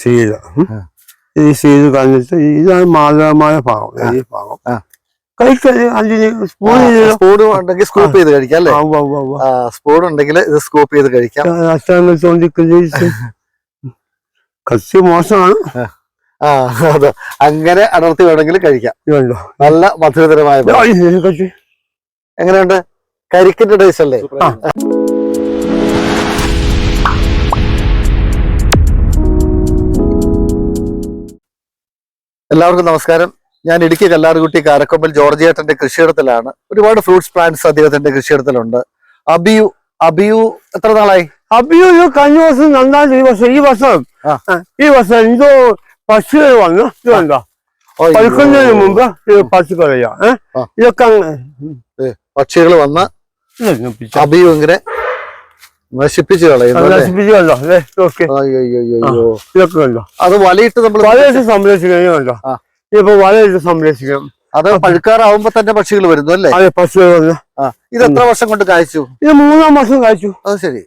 Seal. ഈ seal കഴിഞ്ഞിട്ട് ഇതാണ് മാതൃകമായ ഭാഗം. ഈ ഭാഗം. സ്പൂൺ ഉണ്ടെങ്കിൽ സ്കൂപ്പ് ചെയ്ത് കഴിക്കാം അല്ലേ? സ്പൂഡ് ഉണ്ടെങ്കിൽ ഇത് സ്കൂപ്പ് ചെയ്ത് കഴിക്കാം. മോശമാണ്. ആ അതെ അങ്ങനെ അടർത്തി വേണമെങ്കിൽ കഴിക്കാം. നല്ല മധുരതരമായ എങ്ങനെയുണ്ട്? കരിക്കിന്റെ ടേസ്റ്റ് അല്ലേ? എല്ലാവർക്കും നമസ്കാരം. ഞാൻ ഇടുക്കി കല്ലാറുകുട്ടി കാരക്കൊമ്പൽ ജോർജിയേട്ടന്റെ കൃഷിയിടത്തിലാണ്. ഒരുപാട് ഫ്രൂട്ട്സ് പ്ലാന്റ്സ് അദ്ദേഹത്തിന്റെ കൃഷിയിടത്തിലുണ്ട്. അബിയു അബിയു എത്ര നാളായി? അബിയു കഴിഞ്ഞ വർഷം നന്നായി ഈ വർഷം ഈ വർഷം. ഈ വർഷം എന്തോ പശു വന്നു. ഇതുണ്ടോ പഴുക്കുന്നതിന് മുമ്പ് പശു കളയാ ഇതൊക്കെ പക്ഷികൾ വന്ന. അബിയു ഇങ്ങനെ നശിപ്പിച്ചു കളയുന്നു നശിപ്പിച്ചു അല്ലേ? ഇതൊക്കെ. കണ്ടോ അത് വലയിട്ട് നമ്മൾ വലയിട്ട് സംരക്ഷിക്കണം കണ്ടോ. ഇപ്പൊ വലയിട്ട് സംരക്ഷിക്കണം. അത് പഴുക്കാറാവുമ്പോ തന്നെ പക്ഷികൾ വരുന്നു അല്ലേ? അത് പശുക്കൾ വന്ന് ആ. ഇത് എത്ര വർഷം കൊണ്ട് കായ്ച്ചു? ഇത് മൂന്നാം വർഷം കഴിച്ചു അത് ശരി.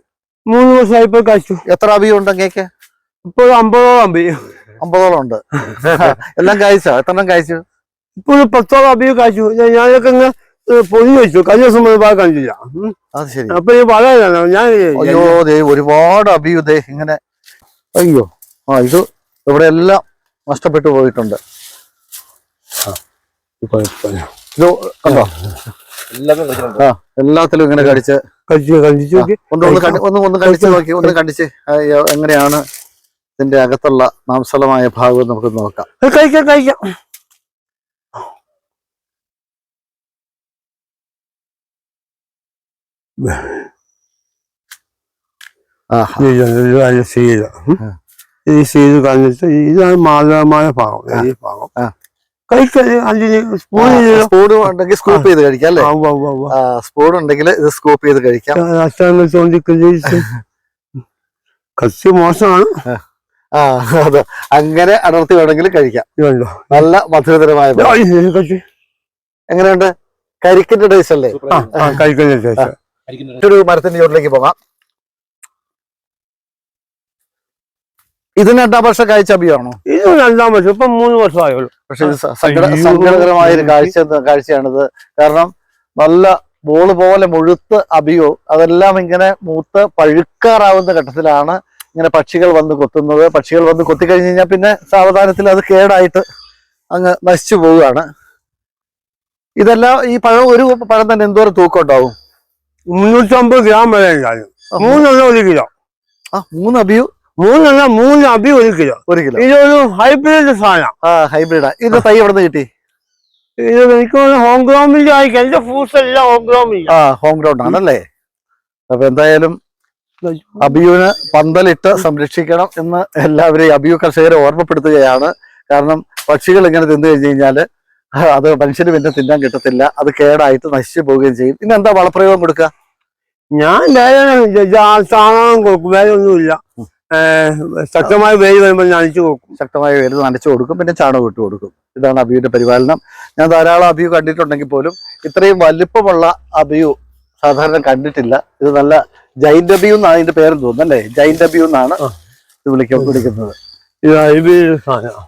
മൂന്ന് വർഷമായിപ്പോ കഴിച്ചു എത്ര അബിയു ഉണ്ട് അങ്ങേക്ക്? ഇപ്പൊ ഒരു അമ്പതോളം അമ്പി അമ്പതോളം ഉണ്ട്. എല്ലാം കായ്ച്ചോ? എത്രണ്ണം കായ്ച്ചു? ഇപ്പൊ ഒരു പത്തോളം കഴിച്ചു ഞാൻ- ഞാനൊക്കെ പൊതി വെച്ചു കഴിഞ്ഞ ദിവസം മുതൽ കണ്ടില്ല. അത് ശരി. അപ്പൊ ഈ വളരെ ഞാൻ അയ്യോ ദേ ഒരുപാട് അഭിയുദേ ഇങ്ങനെ അയ്യോ. ആ ഇത് ഇവിടെ എല്ലാം നഷ്ടപ്പെട്ടു പോയിട്ടുണ്ട്. ഇത് കണ്ടോ? ആ എല്ലാത്തിലും ഇങ്ങനെ കടിച്ച് കഴിച്ചു കഴിച്ചു നോക്കി. ഒന്ന് ഒന്ന് കണ്ടി- ഒന്ന് ഒന്ന് കണ്ടിച്ച് നോക്കി ഒന്ന് കണ്ടിച്ച് എങ്ങനെയാണ് ഇതിന്റെ അകത്തുള്ള മാംസലമായ ഭാഗം നമുക്ക് നോക്കാം. കഴിക്കാം കഴിക്കാം. ആ. ഈ ശീല കഴിഞ്ഞിട്ട് ഇതാണ് മാതൃകമായ ഭാഗം ഈ ഭാഗം സ്പൂൺ ഉണ്ടെങ്കിൽ സ്കൂപ്പ് ചെയ്ത് കഴിക്കാം അല്ലേ? സ്പൂൺ ഉണ്ടെങ്കിൽ ഇത് സ്കൂപ്പ് ചെയ്ത് കഴിക്കാം. മോശമാണ്. ആ. അതെ അങ്ങനെ അടർത്തി വേണമെങ്കിൽ കഴിക്കാം. നല്ല മധുരതരമായ എങ്ങനെയുണ്ട്? കരിക്കിന്റെ ടേസ്റ്റ് അല്ലേ? കരിക്കിന്റെ ടേസ്റ്റ് മറ്റൊരു മരത്തിന്റെ ചോട്ടിലേക്ക് പോകാം. ഇതിന് രണ്ടാം വർഷം കാഴ്ച അഭിയാണോ? ഇത് രണ്ടാം വർഷം ഇപ്പൊ മൂന്ന് വർഷമായുള്ളൂ. പക്ഷെ ഇത്. സങ്കടകരമായ ഒരു കാഴ്ച കാഴ്ചയാണിത്. കാരണം നല്ല ബോൾ പോലെ മുഴുത്ത് അഭിയോ അതെല്ലാം ഇങ്ങനെ മൂത്ത് പഴുക്കാറാവുന്ന ഘട്ടത്തിലാണ് ഇങ്ങനെ പക്ഷികൾ വന്ന് കൊത്തുന്നത്. പക്ഷികൾ വന്ന് കൊത്തി കഴിഞ്ഞ് കഴിഞ്ഞാൽ പിന്നെ സാവധാനത്തിൽ അത് കേടായിട്ട് അങ്ങ് നശിച്ചു പോവുകയാണ്. ഇതെല്ലാം ഈ പഴം ഒരു പഴം തന്നെ എന്തോരം തൂക്കം ഉണ്ടാവും? മുന്നൂറ്റമ്പത് ഗ്രാം വരെ ഉണ്ടായിരുന്നു. മൂന്നെണ്ണം ഒരു കിലോ. ആ മൂന്ന് അബിയു മൂന്നെണ്ണം മൂന്ന് അബി ഒരു കിലോ. ഒരു കിലോ. ഇതൊരു ഹൈബ്രിഡ് സാധനം. ആ ഹൈബ്രിഡാ ഇത് തൈ എവിടെ നിന്ന് കിട്ടി? ഇത് എനിക്ക് ഹോം ഗ്രൗണ്ടിൽ ആയിരിക്കും എന്റെ ഫ്രൂട്ട്സ് എല്ലാം ഹോം ഗ്രൗണ്ടിൽ ആ ഹോം ഗ്രൗണ്ട് ആണല്ലേ അപ്പൊ എന്തായാലും അബിയുവിന് പന്തലിട്ട് സംരക്ഷിക്കണം എന്ന് എല്ലാവരെയും അബിയു കർഷകരെ ഓർമ്മപ്പെടുത്തുകയാണ്. കാരണം പക്ഷികൾ ഇങ്ങനെ തിന്നു കഴിഞ്ഞു കഴിഞ്ഞാൽ അത് മനുഷ്യന് പിന്നെ തിന്നാൻ കിട്ടത്തില്ല. അത് കേടായിട്ട് നശിച്ചു പോവുകയും ചെയ്യും. പിന്നെ എന്താ വളപ്രയോഗം കൊടുക്കുക? ഞാൻ സാധനം കൊടുക്കും. വേറെ ഒന്നുമില്ല ശക്തമായ വെയിൽ വരുമ്പോൾ ഞാൻ അഴിച്ചു കൊടുക്കും. ശക്തമായ വേര് നനച്ചു കൊടുക്കും. പിന്നെ ചാണകം ഇട്ട് കൊടുക്കും. ഇതാണ് അബിയുടെ പരിപാലനം. ഞാൻ ധാരാളം അബിയു കണ്ടിട്ടുണ്ടെങ്കിൽ പോലും ഇത്രയും വലിപ്പമുള്ള അബിയു സാധാരണ കണ്ടിട്ടില്ല. ഇത് നല്ല ജൈന്റ് അബിയു എന്നാണ് അതിന്റെ പേര് തോന്നുന്നു അല്ലേ? ജൈന്റ് അബിയു എന്നാണ് ഇത് വിളിക്ക വിളിക്കുന്നത്. ഇത് അഭിയുടെ സാധനം.